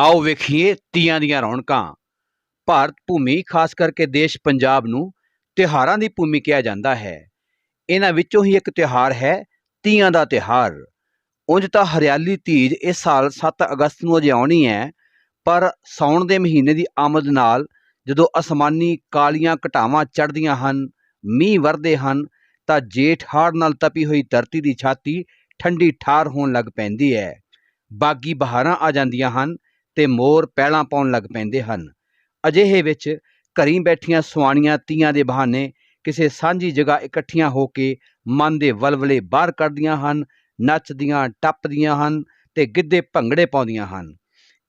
ਆਓ ਵੇਖੀਏ ਤੀਆਂ ਦੀਆਂ ਰੌਣਕਾਂ। ਭਾਰਤ ਭੂਮੀ, ਖਾਸ ਕਰਕੇ ਦੇਸ਼ ਪੰਜਾਬ ਨੂੰ ਤਿਉਹਾਰਾਂ ਦੀ ਭੂਮੀ ਕਿਹਾ ਜਾਂਦਾ ਹੈ। ਇਹਨਾਂ ਵਿੱਚੋਂ ਹੀ ਇੱਕ ਤਿਉਹਾਰ ਹੈ, ਤੀਆਂ ਦਾ ਤਿਉਹਾਰ। ਉਂਝ ਤਾਂ ਹਰਿਆਲੀ ਤੀਜ ਇਸ ਸਾਲ 7 ਅਗਸਤ ਨੂੰ ਅਜੇ ਆਉਣੀ ਹੈ, ਪਰ ਸਾਉਣ ਦੇ ਮਹੀਨੇ ਦੀ ਆਮਦ ਨਾਲ ਜਦੋਂ ਅਸਮਾਨੀ ਕਾਲੀਆਂ ਘਟਾਵਾਂ ਚੜ੍ਹਦੀਆਂ ਹਨ, ਮੀਂਹ ਵਰਦੇ ਹਨ, ਤਾਂ ਜੇਠ ਹਾੜ ਨਾਲ ਤਪੀ ਹੋਈ ਧਰਤੀ ਦੀ ਛਾਤੀ ਠੰਡੀ ਠਾਰ ਹੋਣ ਲੱਗ ਪੈਂਦੀ ਹੈ। ਬਾਗੀ ਬਹਾਰਾਂ ਆ ਜਾਂਦੀਆਂ ਹਨ ਤੇ ਮੋਰ ਪੈਲਾਂ ਪਾਉਣ ਲੱਗ ਪੈਂਦੇ ਹਨ। ਅਜਿਹੇ ਵਿੱਚ ਘਰੀ ਬੈਠੀਆਂ ਸੁਆਣੀਆਂ ਤੀਆਂ ਦੇ ਬਹਾਨੇ ਕਿਸੇ ਸਾਂਝੀ ਜਗ੍ਹਾ ਇਕੱਠੀਆਂ ਹੋ ਕੇ ਮਨ ਦੇ ਵਲਵਲੇ ਬਾਹਰ ਕੱਢਦੀਆਂ ਹਨ, ਨੱਚਦੀਆਂ, ਟੱਪਦੀਆਂ ਹਨ ਤੇ ਗਿੱਧੇ ਭੰਗੜੇ ਪਾਉਂਦੀਆਂ ਹਨ।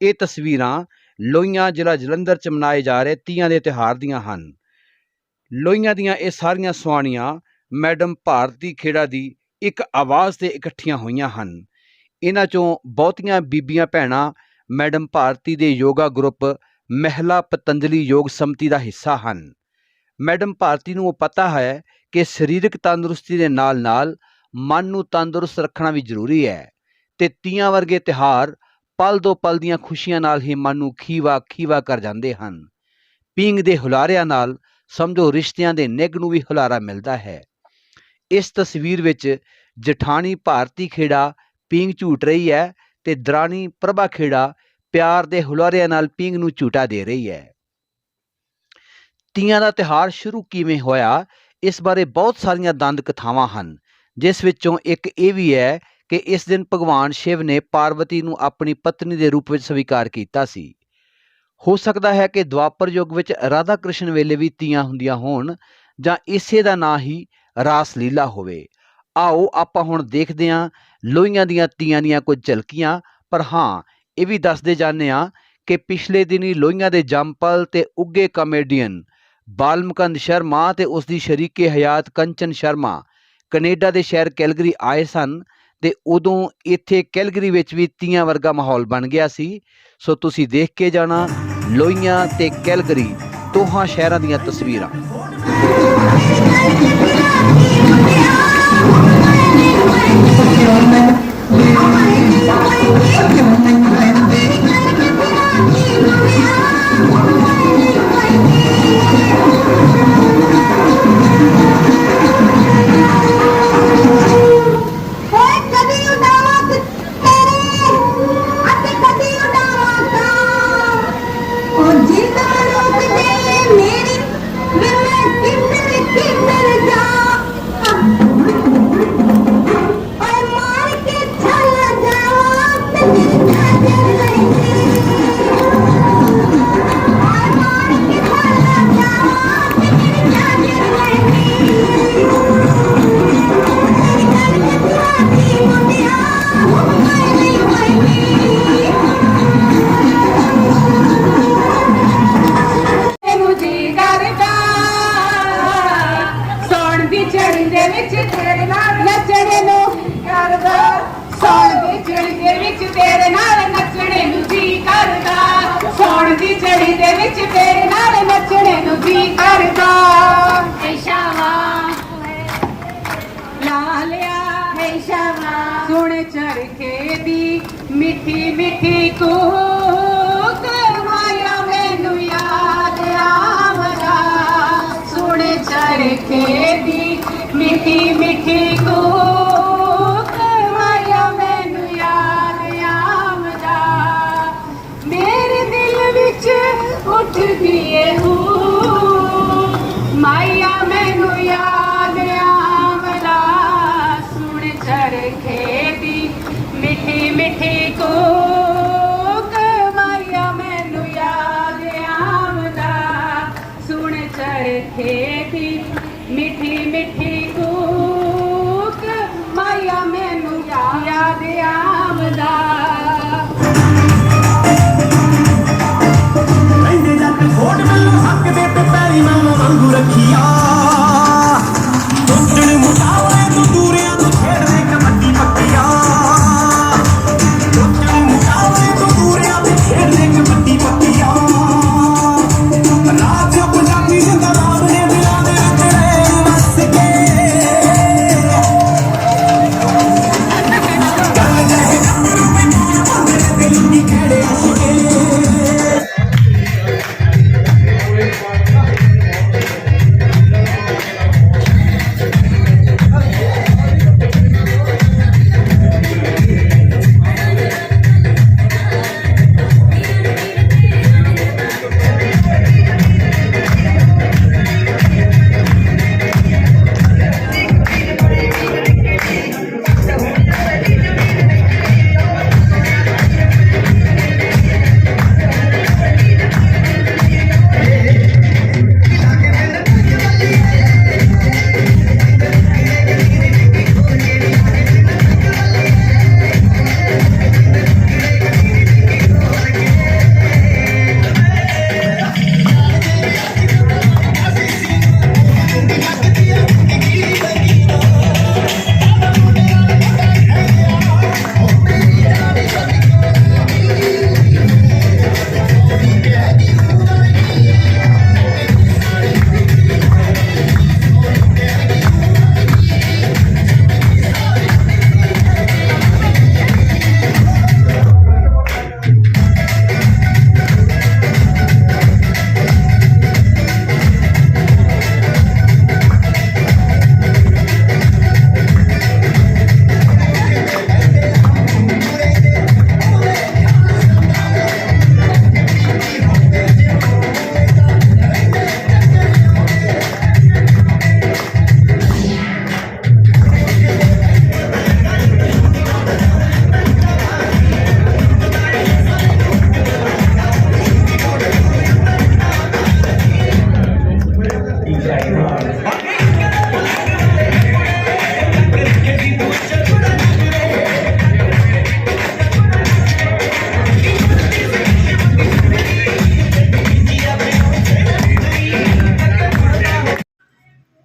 ਇਹ ਤਸਵੀਰਾਂ ਲੋਹੀਆਂ ਜ਼ਿਲ੍ਹਾ ਜਲੰਧਰ ਚ ਮਨਾਏ ਜਾ ਰਹੇ ਤੀਆਂ ਦੇ ਤਿਉਹਾਰ ਦੀਆਂ ਹਨ। ਲੋਹੀਆਂ ਦੀਆਂ ਇਹ ਸਾਰੀਆਂ ਸੁਆਣੀਆਂ ਮੈਡਮ ਭਾਰਤੀ ਖੇੜਾ ਦੀ ਇੱਕ ਆਵਾਜ਼ ਤੇ ਇਕੱਠੀਆਂ ਹੋਈਆਂ ਹਨ। ਇਹਨਾਂ ਚੋਂ ਬਹੁਤੀਆਂ ਬੀਬੀਆਂ ਭੈਣਾਂ ਮੈਡਮ ਭਾਰਤੀ ਦੇ ਯੋਗਾ ਗਰੁੱਪ ਮਹਿਲਾ ਪਤੰਜਲੀ ਯੋਗ ਸਮਤੀ ਦਾ ਹਿੱਸਾ ਹਨ। ਮੈਡਮ ਭਾਰਤੀ ਨੂੰ ਉਹ ਪਤਾ ਹੈ ਕਿ ਸਰੀਰਕ ਤੰਦਰੁਸਤੀ ਦੇ ਨਾਲ-ਨਾਲ ਮਨ ਨੂੰ ਤੰਦਰੁਸਤ ਰੱਖਣਾ ਵੀ ਜ਼ਰੂਰੀ ਹੈ ਤੇ ਤੀਆਂ ਵਰਗੇ ਤਿਹਾਰ ਪਲ ਦੋ ਪਲ ਦੀਆਂ ਖੁਸ਼ੀਆਂ ਨਾਲ ਹੀ ਮਨ ਨੂੰ ਖੀਵਾ ਖੀਵਾ ਕਰ ਜਾਂਦੇ ਹਨ। ਪੀਂਗ ਦੇ ਹੁਲਾਰਿਆਂ ਨਾਲ ਸਮਝੋ ਰਿਸ਼ਤਿਆਂ ਦੇ ਨਿੱਘ ਨੂੰ ਵੀ ਹੁਲਾਰਾ ਮਿਲਦਾ ਹੈ। ਇਸ ਤਸਵੀਰ ਵਿੱਚ ਜਠਾਣੀ ਭਾਰਤੀ ਖੇੜਾ ਪੀਂਗ ਝੂਟ ਰਹੀ ਹੈ ਤੇ ਦਰਾਣੀ ਪ੍ਰਭਾ ਖੇੜਾ ਪਿਆਰ ਦੇ ਹੁਲਾਰਿਆਂ ਨਾਲ ਪੀਂਗ ਨੂੰ ਝੂਟਾ ਦੇ ਰਹੀ ਹੈ। ਤੀਆਂ ਦਾ ਤਿਹਾਰ ਸ਼ੁਰੂ ਕਿਵੇਂ ਹੋਇਆ? ਇਸ ਬਾਰੇ ਬਹੁਤ ਸਾਰੀਆਂ ਦੰਦ ਕਥਾਵਾਂ ਹਨ, ਜਿਸ ਵਿੱਚੋਂ ਇੱਕ ਇਹ ਵੀ ਹੈ ਕਿ ਇਸ ਦਿਨ ਭਗਵਾਨ ਸ਼ਿਵ ਨੇ ਪਾਰਵਤੀ ਨੂੰ ਆਪਣੀ ਪਤਨੀ ਦੇ ਰੂਪ ਵਿੱਚ ਸਵੀਕਾਰ ਕੀਤਾ ਸੀ। ਹੋ ਸਕਦਾ ਹੈ ਕਿ ਦੁਆਪਰ ਯੁੱਗ ਵਿੱਚ ਰਾਧਾ ਕ੍ਰਿਸ਼ਨ ਵੇਲੇ ਵੀ ਤੀਆਂ ਹੁੰਦੀਆਂ ਹੋਣ ਜਾਂ ਇਸੇ ਦਾ ਨਾਂ ਹੀ ਰਾਸ ਲੀਲਾ ਹੋਵੇ। ਆਓ ਆਪਾਂ ਹੁਣ ਦੇਖਦੇ ਹਾਂ ਲੋਹੀਆਂ ਦੀਆਂ ਤੀਆਂ ਦੀਆਂ ਕੁਝ ਝਲਕੀਆਂ, ਪਰ ਹਾਂ, ਇਹ ਵੀ ਦੱਸਦੇ ਜਾਂਦੇ ਹਾਂ ਕਿ ਪਿਛਲੇ ਦਿਨੀ ਲੋਹੀਆਂ ਦੇ ਜੰਪਲ ਤੇ ਉੱਗੇ ਕਮੇਡੀਅਨ ਬਾਲਮਕੰਦ ਸ਼ਰਮਾ ਤੇ ਉਸ ਦੀ ਸ਼ਰੀਕੇ ਹਯਾਤ ਕੰਚਨ ਸ਼ਰਮਾ ਕੈਨੇਡਾ ਦੇ ਸ਼ਹਿਰ ਕੈਲਗਰੀ ਆਏ ਸਨ ਤੇ ਉਦੋਂ ਇੱਥੇ ਕੈਲਗਰੀ ਵਿੱਚ ਵੀ ਤੀਆਂ ਵਰਗਾ ਮਾਹੌਲ ਬਣ ਗਿਆ ਸੀ। ਸੋ ਤੁਸੀਂ ਦੇਖ ਕੇ ਜਾਣਾ ਲੋਹੀਆਂ ਤੇ ਕੈਲਗਰੀ ਦੋਹਾਂ ਸ਼ਹਿਰਾਂ ਦੀਆਂ ਤਸਵੀਰਾਂ। Thank you. ਜੀ ਕਰਦਾ। ਸ਼ਾਵਾ। ਲਾ ਲਿਆ ਏ ਸ਼ਾਵਾ। ਸੁਣ ਚਰਖੇ ਦੀ ਮਿੱਠੀ ਮਿੱਠੀ ਕੂਕ ਮਾਇਆ ਮੈਨੂੰ ਯਾਦ ਆਵਦਾ। ਸੁਣ ਚਰਖੇ ਦੀ ਮਿੱਠੀ ਮਿੱਠੀ ਕੂਕ ਚਰਖੇ ਦੀ ਮਿੱਠੀ ਮਿੱਠੀ ਕੂਕ ਮਾਇਆ ਮੈਨੂੰ ਯਾਦ ਆਵਦਾ ਸੁਣ ਚਰਖੇ ਦੀ ਮਿੱਠੀ ਮਿੱਠੀ ਕੂਕ ਮਾਇਆ ਮੈਨੂੰ ਯਾਦ ਆਵਦਾ ਕਹਿੰਦੇ ਜੱਟ ਖੋਟ ਮੈਨੂੰ ਹੱਕ ਦੇ ਤੇ ਪੈਰੀ ਮੈਨੂੰ ਵਾਂਗੂ ਰੱਖੀਆ।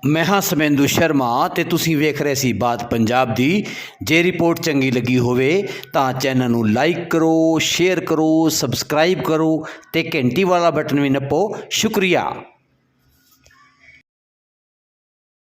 ਮੈਂ ਹਾਂ ਸਮੇਂਦੂ ਸ਼ਰਮਾ ਤੇ ਤੁਸੀਂ ਵੇਖ ਰਹੇ ਸੀ ਬਾਤ ਪੰਜਾਬ ਦੀ। ਜੇ ਰਿਪੋਰਟ ਚੰਗੀ ਲੱਗੀ ਹੋਵੇ ਤਾਂ ਚੈਨਲ ਨੂੰ ਲਾਈਕ ਕਰੋ, ਸ਼ੇਅਰ ਕਰੋ, ਸਬਸਕ੍ਰਾਈਬ ਕਰੋ ਤੇ ਘੰਟੀ ਵਾਲਾ ਬਟਨ ਵੀ ਨੱਪੋ। ਸ਼ੁਕਰੀਆ।